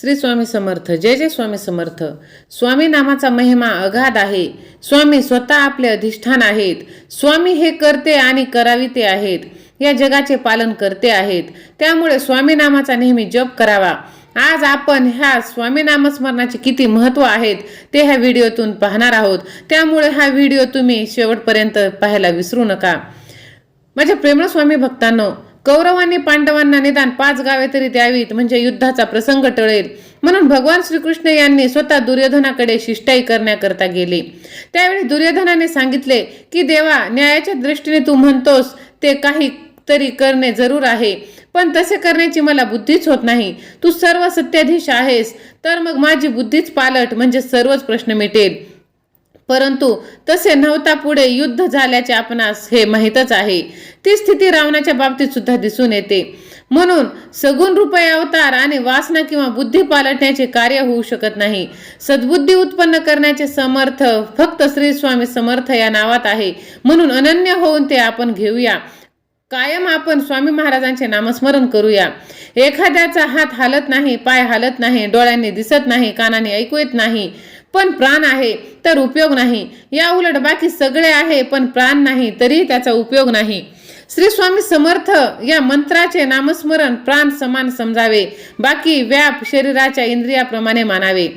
श्री स्वामी समर्थ जय जय स्वामी समर्थ. स्वामी नामाचा महिमा अगाध आहे. स्वामी स्वतः आपले अधिष्ठान आहेत. स्वामी हे करते आणि कराविते आहेत. या जगाचे पालन करते आहेत. त्यामुळे स्वामी नामाचा नेहमी जप करावा. आज आपण ह्या स्वामी नामस्मरणाचे किती महत्त्व आहेत ते ह्या व्हिडिओतून पाहणार आहोत. त्यामुळे हा व्हिडिओ तुम्ही शेवटपर्यंत पाहायला विसरू नका. माझ्या प्रेमळ स्वामी भक्तांनो कौरवांनी पांडवांना निदान पाच गावे तरी द्यावीत म्हणजे युद्धाचा प्रसंग टळेल. म्हणून भगवान श्रीकृष्ण यांनी स्वतः दुर्योधनाकडे शिष्टाई करण्याकरता गेले. त्यावेळी दुर्योधनाने सांगितले की देवा न्यायाच्या दृष्टीने तू म्हणतोस ते काही तरी करणे जरूर आहे पण तसे करण्याची मला बुद्धीच होत नाही. तू सर्व सत्याधीश आहेस तर मग माझी बुद्धीच पालट म्हणजे सर्वच प्रश्न मिटेल. परंतु तसे नव्हता पुढे युद्ध झाल्याचे आपणास हे माहीतच आहे. ती स्थिती रावणाच्या बाबतीत सुद्धा दिसून येते. म्हणून सगुण रुपये अवतार आणि वासना किंवा बुद्धी पालटण्याचे कार्य होऊ शकत नाही. सद्बुद्धी उत्पन्न करण्याचे समर्थ फक्त श्री स्वामी समर्थ या नावात आहे. म्हणून अनन्य होऊन ते आपण घेऊया. कायम आपण स्वामी महाराजांचे नामस्मरण करूया. एखाद्याचा हात हालत नाही पाय हालत नाही डोळ्यांनी दिसत नाही कानाने ऐकू येत नाही. पण प्राण आहे तर उपयोग नाही. या उलट बाकी सगळे आहे पण प्राण नाही तरी त्याचा उपयोग नाही. श्री स्वामी समर्थ या मंत्राचे नामस्मरण प्राण समान समजावे बाकी व्याप शरीराच्या इंद्रियाप्रमाणे मानावे.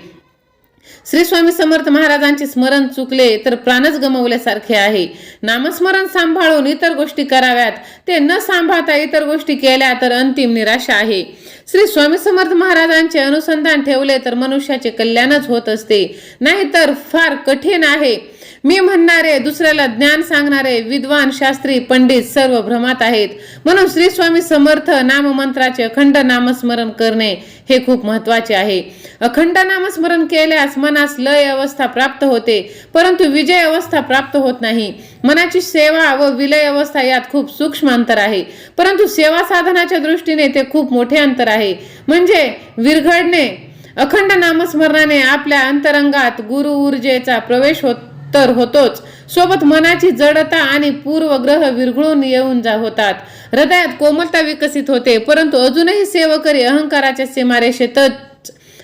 श्री स्वामी समर्थ महाराजांचे स्मरण चुकले तर प्राणच गमवल्यासारखे आहे. नामस्मरण सांभाळून इतर गोष्टी कराव्यात. ते न सांभाळता इतर गोष्टी केल्या तर अंतिम निराशा आहे. श्री स्वामी समर्थ महाराजांचे अनुसंधान ठेवले तर मनुष्याचे कल्याणच होत असते. नाहीतर फार कठीण आहे. मी म्हणणारे दुसऱ्याला ज्ञान सांगणारे विद्वान शास्त्री पंडित सर्व भ्रमात आहेत. म्हणून श्री स्वामी समर्थ नाममंत्राचे अखंड नामस्मरण करणे हे खूप महत्त्वाचे आहे. अखंड नामस्मरण केल्यास मनास लय अवस्था प्राप्त होते परंतु विजय अवस्था प्राप्त होत नाही. मनाची सेवा व विलय अवस्था यात खूप सूक्ष्म अंतर आहे परंतु सेवा साधनाच्या दृष्टीने ते खूप मोठे अंतर आहे. म्हणजे विरघडणे अखंड नामस्मरणाने आपल्या अंतरंगात गुरु ऊर्जेचा प्रवेश होत तर होतोच. सोबत मनाची जडता आणि पूर्वग्रह विरघळून येऊन जा होतात. हृदयात कोमलता विकसित होते परंतु अजूनही सेवकरी अहंकाराच्या सीमारेषेतच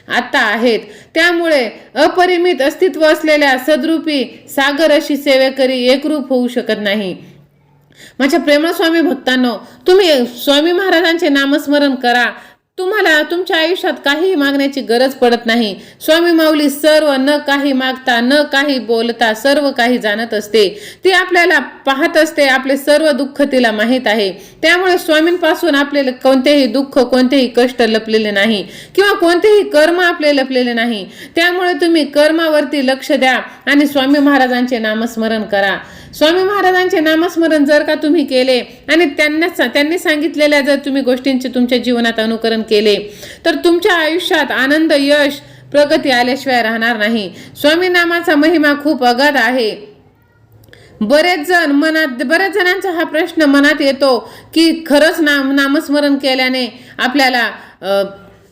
आता आहेत. त्यामुळे अपरिमित अस्तित्व असलेल्या सद्रूपी सागर अशी सेवेकरी एकरूप होऊ शकत नाही. माझ्या प्रेमळ स्वामी भक्तांनो तुम्ही स्वामी महाराजांचे नामस्मरण करा. तुम्हाला तुमच्या आयुष्यात काही मागण्याची गरज पडत नाही. स्वामी माऊली सर्व न काही मागता न काही बोलता सर्व काही जाणत असते. ती आपल्याला पाहत असते आपले सर्व दुःख तिला माहीत आहे. त्यामुळे स्वामींपासून आपले कोणतेही दुःख कोणतेही कष्ट लपलेले नाही किंवा कोणतेही कर्म आपले लपलेले नाही. त्यामुळे तुम्ही कर्मावरती लक्ष द्या आणि स्वामी महाराजांचे नामस्मरण करा. स्वामी महाराजांचे नामस्मरण जर का तुम्ही केले आणि त्यांना त्यांनी सांगितलेल्या जर तुम्ही गोष्टींचे तुमच्या जीवनात अनुकरण केले तर तुमच्या आयुष्यात आनंद यश प्रगती आल्याशिवाय राहणार नाही. स्वामी नामाचा महिमा खूप अगाध आहे. बरेच जण मनात बऱ्याच जणांचा हा प्रश्न मनात येतो की खरंच नाम नामस्मरण केल्याने आपल्याला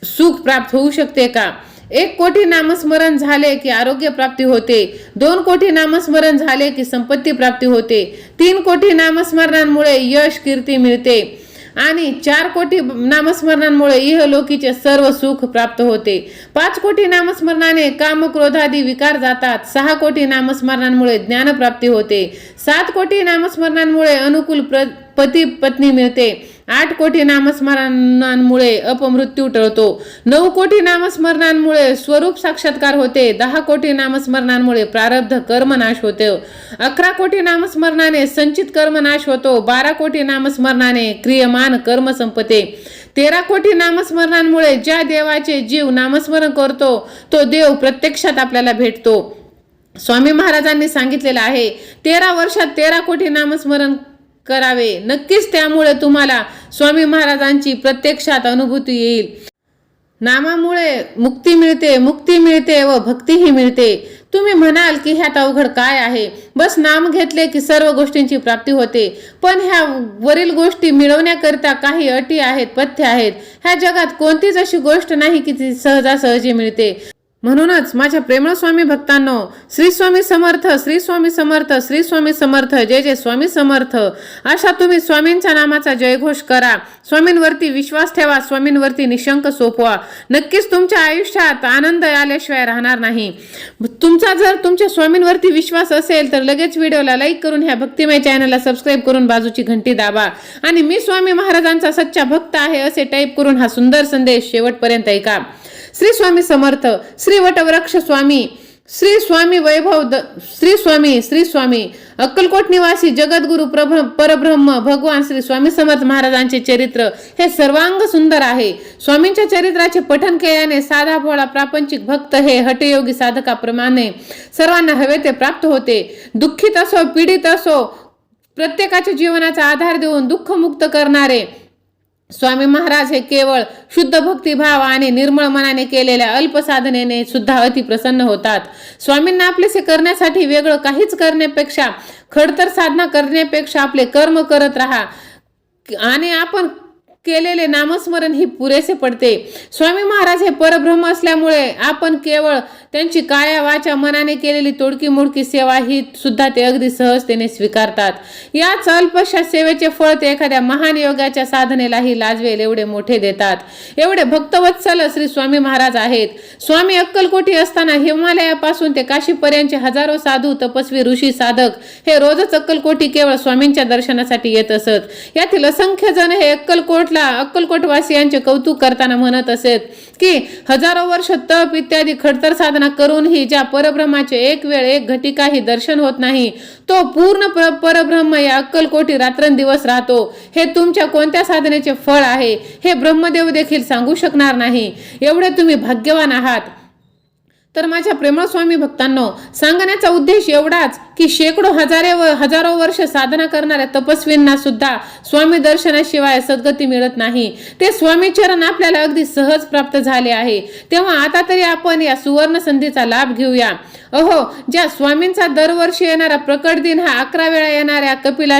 सुख प्राप्त होऊ शकते का? एक कोटी नामस्मरण झाले की आरोग्य प्राप्ती होते. दोन कोटी नामस्मरण झाले की संपत्ती प्राप्ती होते. तीन कोटी नामस्मरणांमुळे यश कीर्ती मिळते. आणि चार कोटी नामस्मरणांमुळे इहलोकीचे सर्व सुख प्राप्त होते. पाच कोटी नामस्मरणाने काम क्रोधादी विकार जातात. सहा कोटी नामस्मरणांमुळे ज्ञानप्राप्ती होते. सात कोटी नामस्मरणांमुळे अनुकूल प्र पती पत्नी मिळते. आठ कोटी नामस्मरणांमुळे अपमृत्यू टळतो. नऊ कोटी नामस्मरणांमुळे स्वरूप साक्षात्कार होते. दहा कोटी नामस्मरणांमुळे प्रारब्ध कर्मनाश होते. अकरा कोटी नामस्मरणाने संचित कर्मनाश होतो. बारा कोटी नामस्मरणाने क्रियमान कर्म संपते. तेरा कोटी नामस्मरणांमुळे ज्या देवाचे जीव नामस्मरण करतो तो देव प्रत्यक्षात आपल्याला भेटतो. स्वामी महाराजांनी सांगितलेलं आहे तेरा वर्षात तेरा कोटी नामस्मरण करावे. नक्कीच त्यामुळे तुम्हाला स्वामी महाराजांची प्रत्यक्षात अनुभूती येईल. नामामुळे मुक्ती मिळते मुक्ती मिळते व भक्तीही मिळते. तुम्ही म्हणाल की ह्यात अवघड काय आहे? बस नाम घेतले की सर्व गोष्टींची प्राप्ती होते. पण ह्या वरील गोष्टी मिळवण्याकरिता काही अटी आहेत पथ्य आहेत. ह्या जगात कोणतीच अशी गोष्ट नाही की ती सहजासहजी मिळते. म्हणूनच माझ्या प्रेमळ स्वामी भक्तांनो श्री स्वामी समर्थ श्री स्वामी समर्थ श्री स्वामी समर्थ जय जय स्वामी समर्थ. अशा तुम्ही स्वामींच्या नामाचा जयघोष करा. स्वामींवरती विश्वास ठेवा स्वामींवरती निशंक सोपवा. नक्कीच तुमच्या आयुष्यात आनंद आल्याशिवाय राहणार नाही. तुमचा जर तुमच्या स्वामींवरती विश्वास असेल तर लगेच व्हिडिओला लाईक करून ह्या भक्तिमय चॅनलला सबस्क्राईब करून बाजूची घंटी दाबा. आणि मी स्वामी महाराजांचा सच्चा भक्त आहे असे टाईप करून हा सुंदर संदेश शेवटपर्यंत ऐका. श्री स्वामी समर्थ श्री वटवृक्ष स्वामी श्री स्वामी वैभव द श्री स्वामी श्री स्वामी अक्कलकोट निवासी जगद्गुरु प्रभ परब्रह्म भगवान श्री स्वामी समर्थ महाराजांचे चरित्र हे सर्वांग सुंदर आहे. स्वामींच्या चरित्राचे पठन केल्याने साधा भोळा प्रापंचिक भक्त हे हटयोगी साधकाप्रमाणे सर्वांना हवे ते प्राप्त होते. दुःखित असो पीडित असो प्रत्येकाच्या जीवनाचा आधार देऊन दुःखमुक्त करणारे स्वामी महाराज हे केवळ शुद्ध भक्तिभाव आणि निर्मळ मनाने केलेल्या अल्प साधनेने सुद्धा अति प्रसन्न होतात. स्वामींना आपलेसे करण्यासाठी वेगळं काहीच करण्यापेक्षा खडतर साधना करण्यापेक्षा आपले कर्म करत राहा. आणि आपण केलेले नामस्मरण ही पुरेसे पडते. स्वामी महाराज हे परब्रह्म असल्यामुळे आपण केवळ त्यांची काळ्या वाच्या मनाने केलेली तोडकी मोडकी सेवा ही सुद्धा ते अगदी सहजतेने स्वीकारतात. याच अल्पशा सेवेचे फळ ते एखाद्या महान योगाच्या साधनेलाही लाजवेल एवढे मोठे देतात. एवढे भक्तवत्सल श्री स्वामी महाराज आहेत. स्वामी अक्कलकोटी असताना हिमालयापासून ते काशीपर्यंतचे हजारो साधू तपस्वी ऋषी साधक हे रोजच अक्कलकोटी केवळ स्वामींच्या दर्शनासाठी येत असत. यातील असंख्य जण हे अक्कलकोटला अक्कलकोटवासियांचे कौतुक करताना म्हणत असत की हजारो वर्ष तप इत्यादी खडतर साधना करूनही ज्या परब्रह्माचे एक वेळ एक घटिकाही दर्शन होत नाही तो पूर्ण परब्रह्म या अक्कलकोटी रात्रंदिवस राहतो. हे तुमच्या कोणत्या साधनेचे फळ आहे हे ब्रह्मदेव देखील सांगू शकणार नाही. एवढे तुम्ही भाग्यवान आहात. तर माझ्या प्रेमळ स्वामी भक्तांनो सांगण्याचा उद्देश एवढाच की शेकडो हजारे व हजारो वर्ष साधना करणाऱ्या तपस्वींना सुद्धा स्वामी दर्शनाशिवाय सद्गती मिळत नाही. ते स्वामी चरण आपल्याला अगदी सहज प्राप्त झाले आहे. तेव्हा आता तरी आपण या सुवर्ण संधीचा लाभ घेऊया. अहो ज्या स्वामींचा दरवर्षी येणारा प्रकट दिन हा अकरा वेळा येणाऱ्या कपिला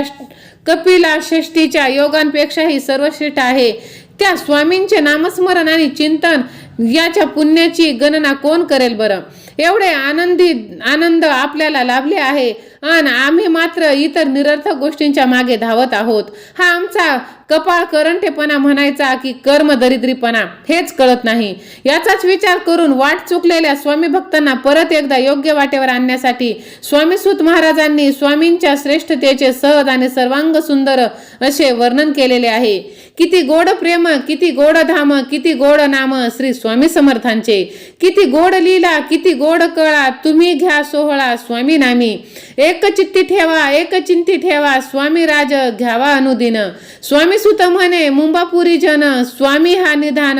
कपिला षष्टीच्या योगांपेक्षाही सर्वश्रेष्ठ आहे. त्या स्वामींचे नामस्मरण आणि चिंतन याच्या पुण्याची गणना कोण करेल बरं? एवढे आनंदी आनंद आपल्याला लाभले आहे. आणि आम्ही मात्र इतर निरर्थक गोष्टींच्या मागे धावत आहोत. हा आमचा कपाळ करंटेपणा म्हणायचा की कर्म दरिद्रीपणा हेच कळत नाही. याचाच विचार करून वाट चुकलेल्या स्वामी भक्तांना परत एकदा योग्य वाटेवर आणण्यासाठी स्वामीसूत महाराजांनी स्वामींच्या श्रेष्ठतेचे सहज आणि सर्वांग सुंदर असे वर्णन केलेले आहे. किती गोड प्रेम किती गोड धाम किती गोड नाम श्री स्वामी स्वामी समर्थांचे. किती गोड लीला किती गोड कळा तुम्ही घ्या सोहळा स्वामी नामी. एक चित्ती ठेवा एक चिंती ठेवा स्वामी राज घ्यावा अनुदिन. स्वामी सुत म्हणे मुंबापुरी जन स्वामी हा निधान.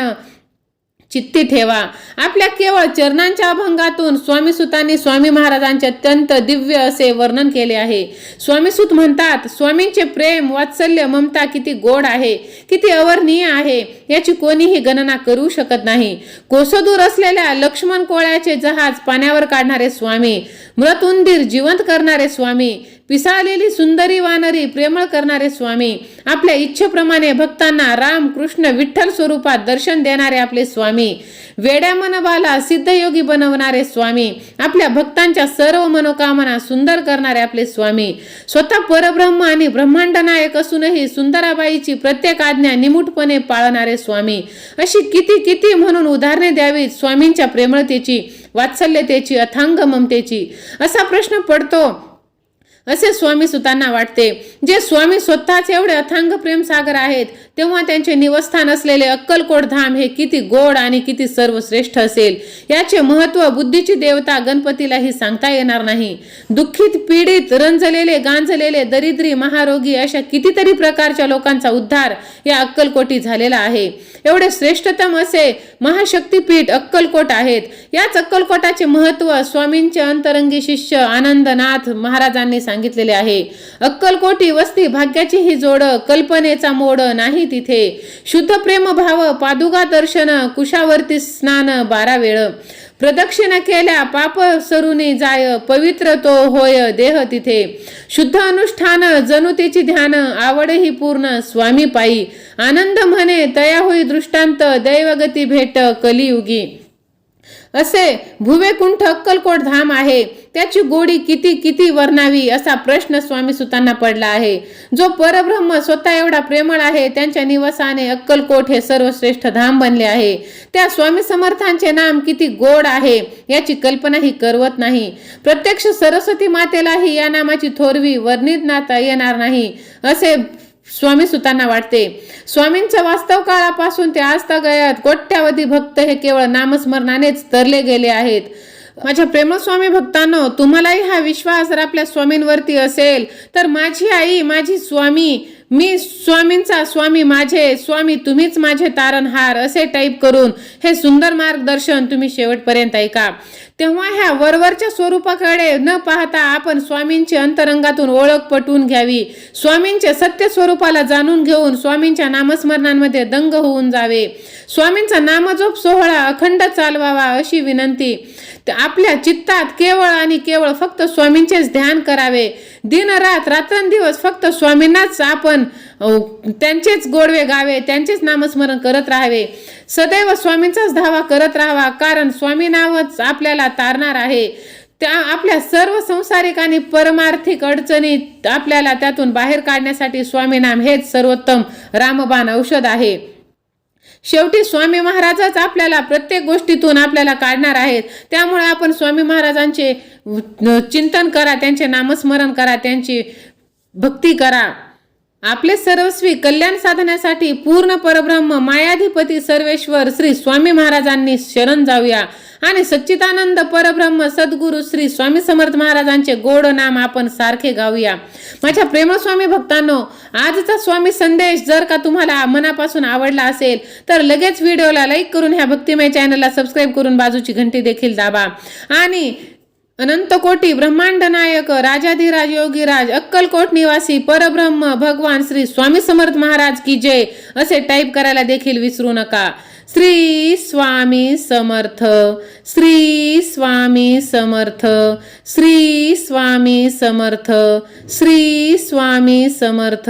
चित्ती ठेवा. आपल्या केवळ चरणांच्या अभंगातून स्वामीसुतांनी स्वामी महाराजांचे अत्यंत दिव्य असे वर्णन केले आहे. स्वामीसुत म्हणतात स्वामींचे प्रेम वात्सल्य ममता किती गोड आहे किती अवर्णीय आहे याची कोणीही गणना करू शकत नाही. कोसदूर असलेल्या लक्ष्मण कोळ्याचे जहाज पाण्यावर काढणारे स्वामी मृत उंदीर जिवंत करणारे स्वामी पिसाळलेली सुंदरी वानरी प्रेमळ करणारे स्वामी आपल्या इच्छेप्रमाणे भक्तांना राम कृष्ण विठ्ठल स्वरूपात दर्शन देणारे आपले स्वामी वेड्या मनबाला सिद्धयोगी बनवणारे स्वामी आपल्या भक्तांच्या सर्व मनोकामना सुंदर करणारे आपले स्वामी स्वतः परब्रह्म आणि ब्रह्मांड नायक असूनही सुंदराबाईची प्रत्येक आज्ञा निमुटपणे पाळणारे स्वामी अशी किती किती म्हणून उदाहरणे द्यावीत स्वामींच्या प्रेमळतेची वात्सल्यतेची अथांग ममतेची असा प्रश्न पडतो असे स्वामी सुतांना वाटते. जे स्वामी स्वतःच एवढे अथांग प्रेमसागर आहेत तेव्हा त्यांचे निवस्थान असलेले अक्कलकोट धाम हे किती गोड आणि किती सर्वश्रेष्ठ असेल. याचे महत्त्व बुद्धीची देवता गणपतीलाही सांगता येणार नाही. दुःखित पीडित रंजलेले गांजलेले दरिद्री महारोगी अशा कितीतरी प्रकारच्या लोकांचा उद्धार या अक्कलकोटी झालेला आहे. एवढे श्रेष्ठतम असे महाशक्तीपीठ अक्कलकोट आहेत. याच अक्कलकोटाचे महत्त्व स्वामींचे अंतरंगी शिष्य आनंदनाथ महाराजांनी सांगितलेले आहे. अक्कलकोटी वस्ती भाग्याची ही जोड कल्पनेचा मोड नाही तिथे. शुद्ध प्रेम भाव पादुगा दर्शन कुशावर्ती स्नान बारा वेळ. प्रदक्षिणा केल्या पाप सरुनी जाय पवित्र तो होय देह तिथे. शुद्ध अनुष्ठान जनुतेची ध्यान आवड ही पूर्ण स्वामी पायी. आनंद म्हणे तया होई दृष्टांत दैवगती भेट कलियुगी. असे भुवेकुंठ अक्कलकोट धाम आहे. त्याची गोडी किती किती वर्णावी असा प्रश्न स्वामी सुतांना पडला आहे. जो परब्रह्म स्वतः एवढा प्रेमळ आहे त्यांच्या निवासाने अक्कलकोट हे सर्वश्रेष्ठ धाम बनले आहे. त्या स्वामी समर्थांचे नाम किती गोड आहे याची कल्पनाही करवत नाही. प्रत्यक्ष सरस्वती मातेलाही या नामाची थोरवी वर्णित नाता येणार नाही. असे स्वामी सुतांना वाटते. स्वामींचं वास्तव काळापासून ते आजतागयात कोट्यावधी भक्त हे केवळ नामस्मरणानेच तरले गेले आहेत. माझ्या प्रेमस्वामी भक्तांनो तुम्हालाही हा विश्वास जर आपल्या स्वामींवरती असेल तर माझी आई माझी स्वामी मी स्वामींचा स्वामी माझे स्वामी तुम्हीच माझे तारणहार असे टाईप करून हे सुंदर मार्गदर्शन तुम्ही शेवटपर्यंत ऐका. तेव्हा ह्या वरवरच्या स्वरूपाकडे न पाहता आपण स्वामींची अंतरंगातून ओळख पटवून घ्यावी. स्वामींचे सत्य स्वरूपाला जाणून घेऊन स्वामींच्या नामस्मरणांमध्ये दंग होऊन जावे. स्वामींचा नामजोप सोहळा अखंड चालवावा अशी विनंती. आपल्या चित्तात केवळ आणि केवळ फक्त स्वामींचेच ध्यान करावे. दिन रात रात्रंदिवस फक्त स्वामींनाच आपण त्यांचेच गोडवे गावे त्यांचेच नामस्मरण करत राहावे. सदैव स्वामींचाच धावा करत राहावा कारण स्वामी नावच आपल्याला तारणार आहे. त्या आपल्या सर्व संसारिक आणि परमार्थिक अडचणी आपल्याला त्यातून बाहेर काढण्यासाठी स्वामीनाम हेच सर्वोत्तम रामबाण औषध आहे. शेवटी स्वामी महाराजच आपल्याला प्रत्येक गोष्टीतून आपल्याला काढणार आहेत. त्यामुळे आपण स्वामी महाराजांचे चिंतन करा त्यांचे नामस्मरण करा त्यांची भक्ती करा. आपले सर्वस्वी कल्याण साधण्यासाठी पूर्ण परब्रह्म मायाधिपती सर्वेश्वर श्री स्वामी महाराजांनी शरण जाऊया. आणि सच्चिदानंद परब्रह्म सद्गुरू श्री स्वामी समर्थ महाराजांचे गोड नाम आपण सारखे गाऊया. माझ्या प्रेमस्वामी भक्तांनो आजचा स्वामी संदेश जर का तुम्हाला मनापासून आवडला असेल तर लगेच व्हिडिओला लाईक करून ह्या भक्तिमय चॅनलला सबस्क्राईब करून बाजूची घंटी देखील दाबा. आणि अनंतकोटी ब्रह्मांड नायक राजाधिराज योगीराज अक्कलकोट निवासी परब्रह्म भगवान श्री स्वामी समर्थ महाराज की जय असे टाईप करायला देखील विसरू नका. श्री स्वामी समर्थ श्री स्वामी समर्थ श्री स्वामी समर्थ श्री स्वामी समर्थ.